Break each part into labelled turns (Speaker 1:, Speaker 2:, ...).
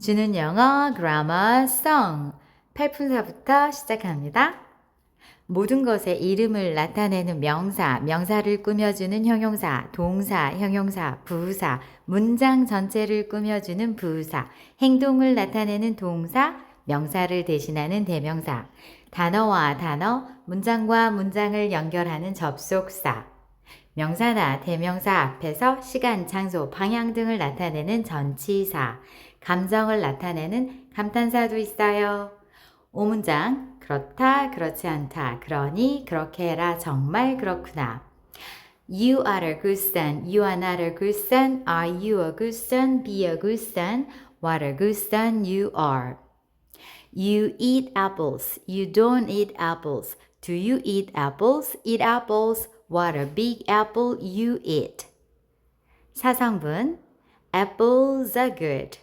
Speaker 1: 주는 영어 그라머 송 8분사부터 시작합니다. 모든 것의 이름을 나타내는 명사, 명사를 꾸며주는 형용사, 동사, 형용사, 부사, 문장 전체를 꾸며주는 부사, 행동을 나타내는 동사, 명사를 대신하는 대명사, 단어와 단어, 문장과 문장을 연결하는 접속사, 명사나 대명사 앞에서 시간, 장소, 방향 등을 나타내는 전치사, 감정을 나타내는 감탄사도 있어요. 오문장, 그렇다, 그렇지 않다, 그러니, 그렇게 해라, 정말 그렇구나. You are a good son, you are not a good son, are you a good son, be a good son, what a good son you are. You eat apples, you don't eat apples. Do you eat apples? Eat apples. What a big apple you eat. 사성분 Apples are good.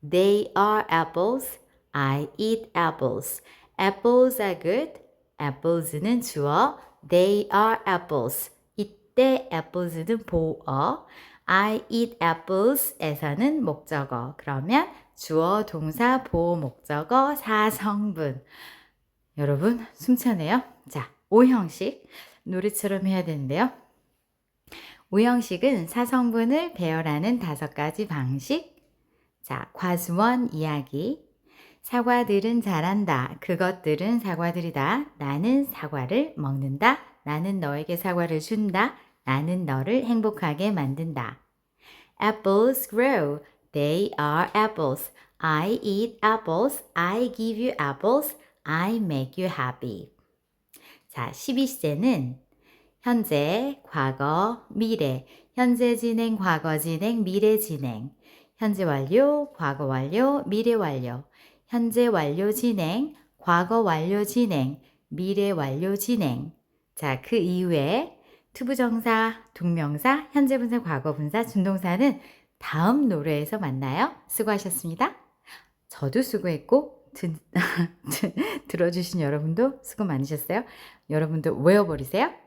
Speaker 1: They are apples. I eat apples. Apples are good. Apples는 주어. They are apples. 이때 apples는 보어. I eat apples에서는 목적어. 그러면 주어, 동사, 보호, 목적어, 사성분. 여러분, 숨차네요. 자, 오형식. 놀이처럼 해야 되는데요. 오형식은 사성분을 배열하는 다섯 가지 방식. 자, 과수원 이야기. 사과들은 잘한다. 그것들은 사과들이다. 나는 사과를 먹는다. 나는 너에게 사과를 준다. 나는 너를 행복하게 만든다. Apples grow. They are apples. I eat apples. I give you apples. I make you happy. 자, 12세는 현재, 과거, 미래, 현재 진행, 과거 진행, 미래 진행, 현재 완료, 과거 완료, 미래 완료, 현재 완료 진행, 과거 완료 진행, 미래 완료 진행. 자, 그 이후에 투부정사, 동명사, 현재 분사, 과거 분사, 준동사는 다음 노래에서 만나요. 수고하셨습니다. 저도 수고했고, 드, 들어주신 여러분도 수고 많으셨어요. 여러분도 외워버리세요.